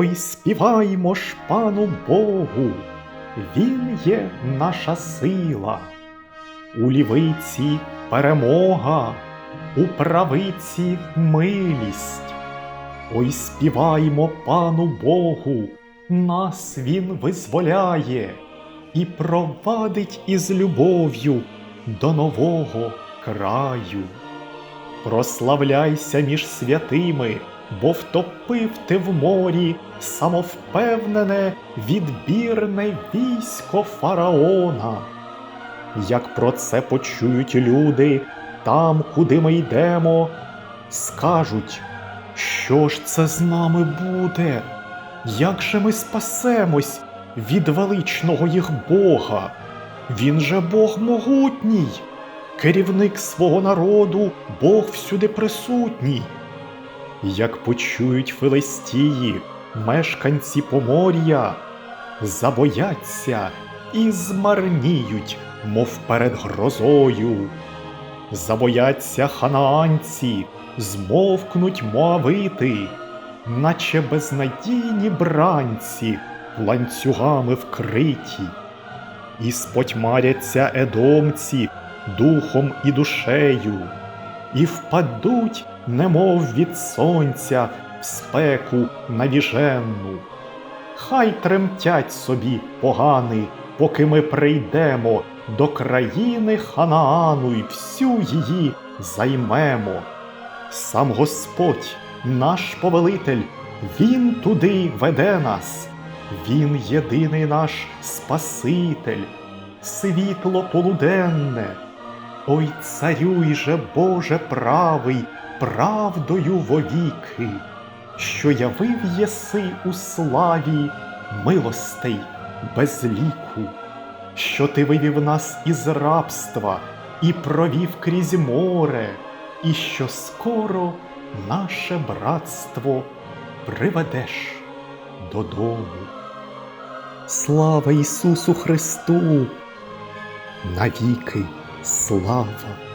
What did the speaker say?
Ой, співаймо ж пану Богу, Він є наша сила, у лівиці перемога, у правиці милість. Ой, співаймо пану Богу, нас Він визволяє і провадить із любов'ю до нового краю. Прославляйся між святими, бо втопив ти в морі самовпевнене, відбірне військо фараона. Як про це почують люди, там, куди ми йдемо, скажуть, що ж це з нами буде? Як же ми спасемось від величного їх Бога? Він же Бог могутній, керівник свого народу, Бог всюди присутній. Як почують Филистії, мешканці Помор'я, забояться і змарніють, мов перед грозою. Забояться ханаанці, змовкнуть моавити, наче безнадійні бранці, ланцюгами вкриті, і спотьмаряться едомці духом і душею, і впадуть, немов від сонця, в спеку навіженну. Хай тремтять собі погани, поки ми прийдемо до країни Ханаану і всю її займемо. Сам Господь, наш повелитель, Він туди веде нас, Він єдиний наш Спаситель, світло полуденне. Ой, царюй же, Боже правий, правдою вовіки, що явив єси у славі милостей без ліку, що ти вивів нас із рабства і провів крізь море, і що скоро наше братство приведеш додому. Слава Ісусу Христу! Навіки слава!